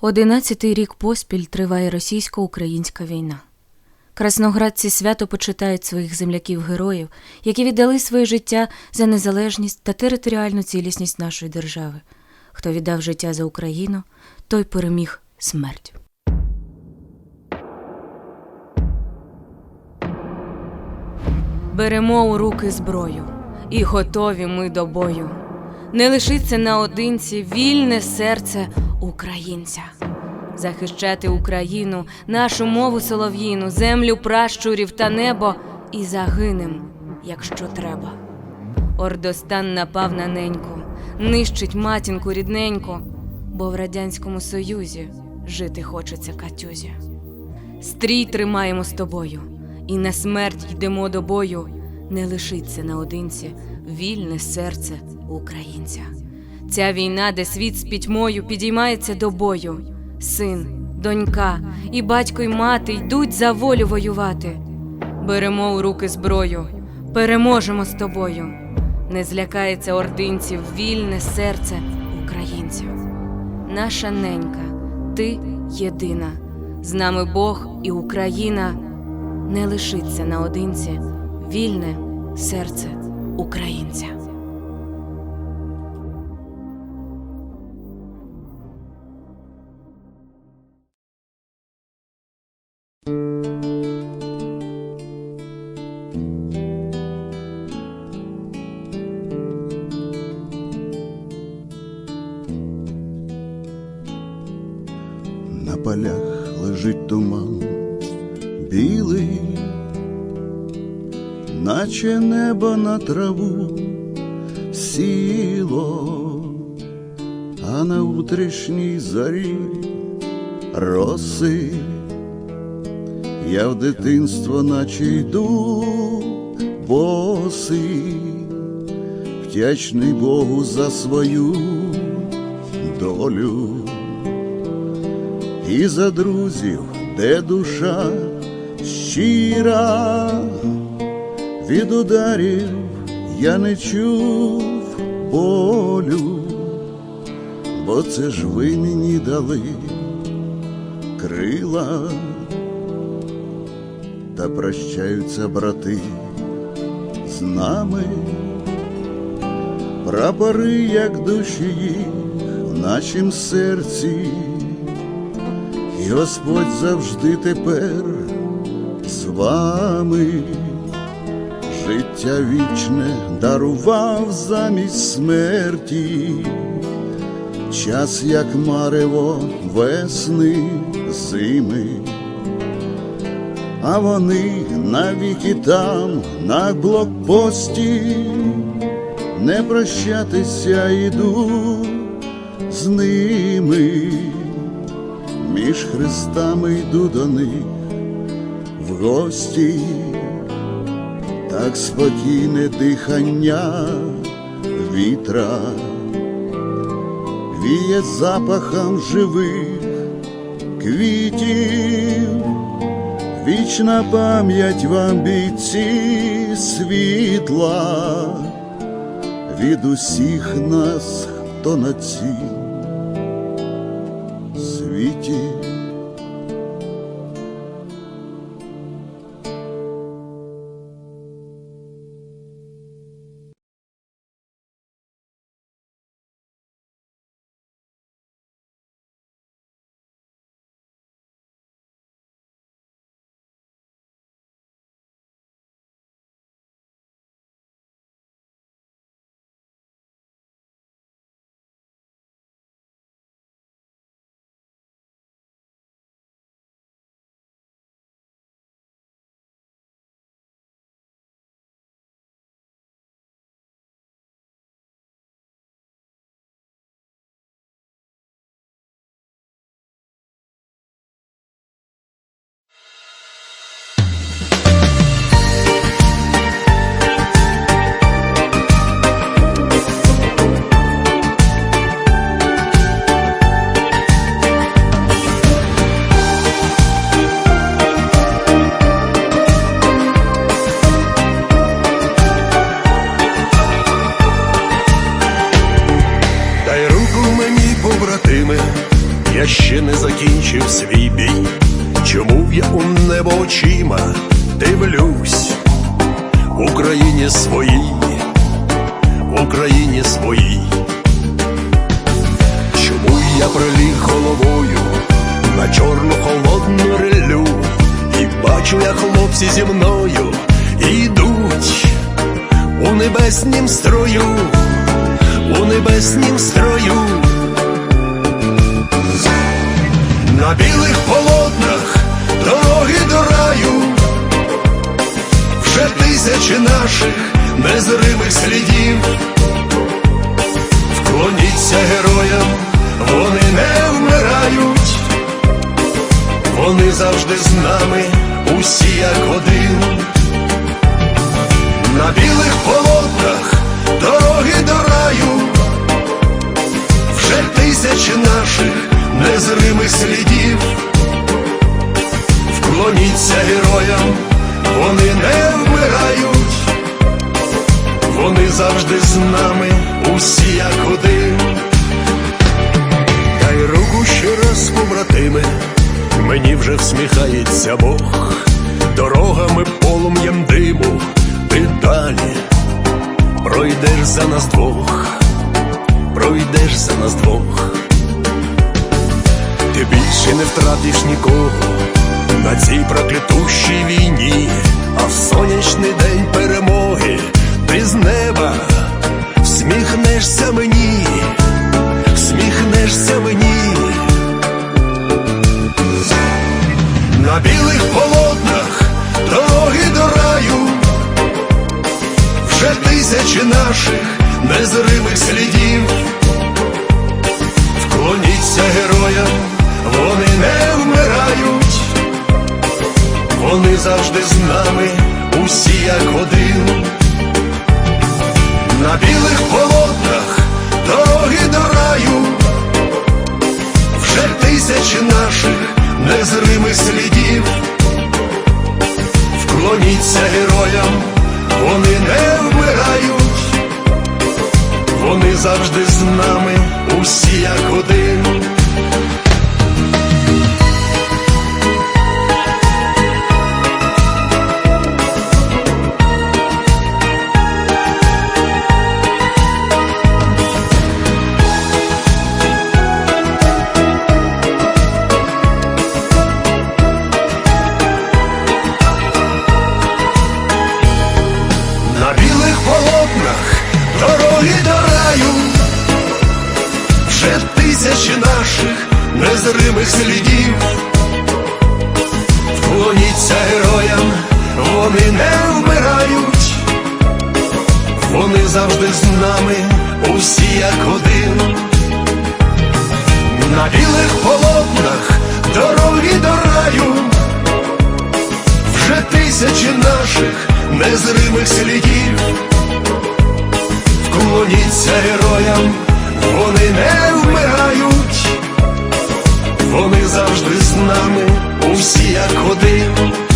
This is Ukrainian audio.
Одинадцятий рік поспіль триває російсько-українська війна. Красноградці свято почитають своїх земляків-героїв, які віддали своє життя за незалежність та територіальну цілісність нашої держави. Хто віддав життя за Україну, той переміг смерть. Беремо у руки зброю, і готові ми до бою. Не лишиться наодинці вільне серце українця. Захищати Україну, нашу мову солов'їну, землю пращурів та небо, і загинем, якщо треба. Ордостан напав на неньку, нищить матінку рідненьку, бо в Радянському Союзі жити хочеться Катюзі. Стрій тримаємо з тобою, і на смерть йдемо до бою. Не лишиться наодинці вільне серце українця. Ця війна, де світ з пітьмою підіймається до бою. Син, донька, і батько, й мати йдуть за волю воювати. Беремо у руки зброю, переможемо з тобою. Не злякається ординців вільне серце українців. Наша ненька, ти єдина. З нами Бог і Україна не лишиться наодинці вільне серце українця. На полях лежить туман білий, наче небо на траву сіло, а на утрішній зорі роси. Я в дитинство, наче йду босий, вдячний Богу за свою долю і за друзів, де душа щира, від ударів я не чув болю, бо це ж ви мені дали крила, та прощаються брати з нами, прапори, як душі їх в нашім серці. І Господь завжди тепер з вами життя вічне дарував замість смерті, час, як марево весни зими, а вони навіки там, на блокпості, не прощатися йду з ними. Між хрестами йду до них в гості, так спокійне дихання вітра, віє запахом живих квітів, вічна пам'ять вам бійці світла від усіх нас, хто на молюсь Україні своїй, Україні своїй. Чому я приліг головою на чорну холодну релю І бачу, як хлопці зі мною ідуть у небеснім строю, у небеснім строю. На білих полотнах тисячі наших незримих слідів. Вклоніться героям, вони не вмирають, вони завжди з нами, усі як один. На білих полотнах дороги до раю, вже тисячі наших незримих слідів. Вклоніться героям, завжди з нами, усі як один. Дай руку ще раз, побратиме, мені вже всміхається Бог, дорогами полум'ям диму, ти далі пройдеш за нас двох, пройдеш за нас двох, ти більше не втратиш нікого на цій проклятущій війні, вже наших незримих слідів. Вклоніться героям, вони не вмирають, вони завжди з нами, усі як один. На білих полотнах дороги до раю, вже тисячі наших незримих слідів. Завжди з нами, усі як один. Незримих слідів. Вклоніться героям, вони не вмирають, вони завжди з нами, усі як один. На білих полотнах дороги до раю вже тисячі наших незримих слідів. Вклоніться героям, вони не завжди з нами, усі як один.